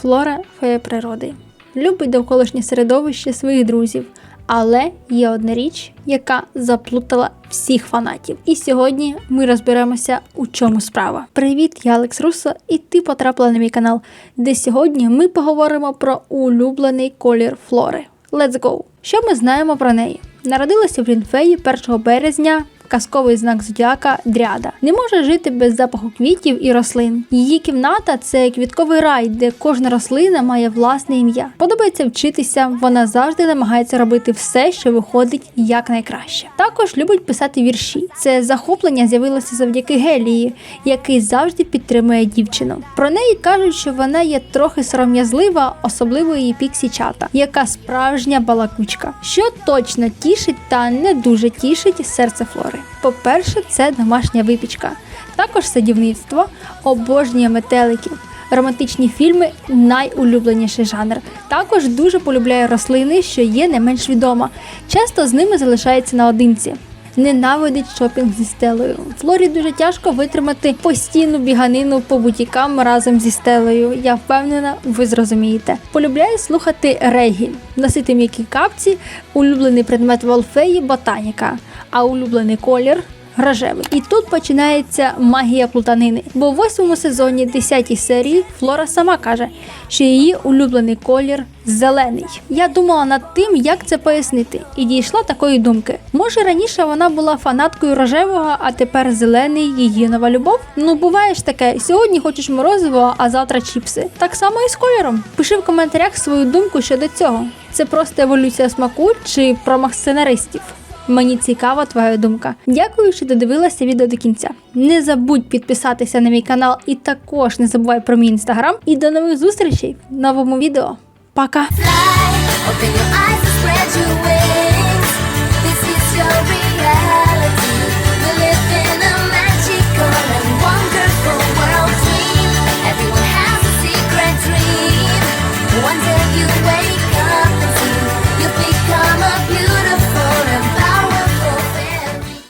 Флора фея природи. Любить довколишнє середовище своїх друзів. Але є одна річ, яка заплутала всіх фанатів. І сьогодні ми розберемося, у чому справа. Привіт, я Алекс Руссо, і ти потрапила на мій канал, де сьогодні ми поговоримо про улюблений колір флори. Let's go! Що ми знаємо про неї? Народилася в Лінфеї 1 березня. Казковий знак зодіака дряда не може жити без запаху квітів і рослин. Її кімната це квітковий рай, де кожна рослина має власне ім'я. Подобається вчитися. Вона завжди намагається робити все, що виходить якнайкраще. Також любить писати вірші. Це захоплення з'явилося завдяки Гелії, який завжди підтримує дівчину. Про неї кажуть, що вона є трохи сором'язлива, особливо її піксі чата, яка справжня балакучка, що точно тішить та не дуже тішить серце флори. По-перше, це домашня випічка, також садівництво, обожнює метеликів. Романтичні фільми найулюбленіший жанр. Також дуже полюбляє рослини, що є не менш відома. Часто з ними залишається наодинці. Ненавидить шопінг зі стелею. Флорі дуже тяжко витримати постійну біганину по бутікам разом зі стелею. Я впевнена, ви зрозумієте. Полюбляє слухати регі, носити м'які капці, улюблений предмет Волфеї ботаніка, а улюблений колір рожевий. І тут починається магія плутанини. Бо в восьмому сезоні, 10 серії, Флора сама каже, що її улюблений колір зелений. Я думала над тим, як це пояснити, і дійшла такої думки. Може, раніше вона була фанаткою рожевого, а тепер зелений її нова любов? Ну, буває ж таке. Сьогодні хочеш морозиво, а завтра чіпси. Так само і з кольором. Пиши в коментарях свою думку щодо цього. Це просто еволюція смаку чи промах сценаристів. Мені цікава твоя думка. Дякую, що додивилася відео до кінця. Не забудь підписатися на мій канал і також не забувай про мій інстаграм. І до нових зустрічей в новому відео. Пока!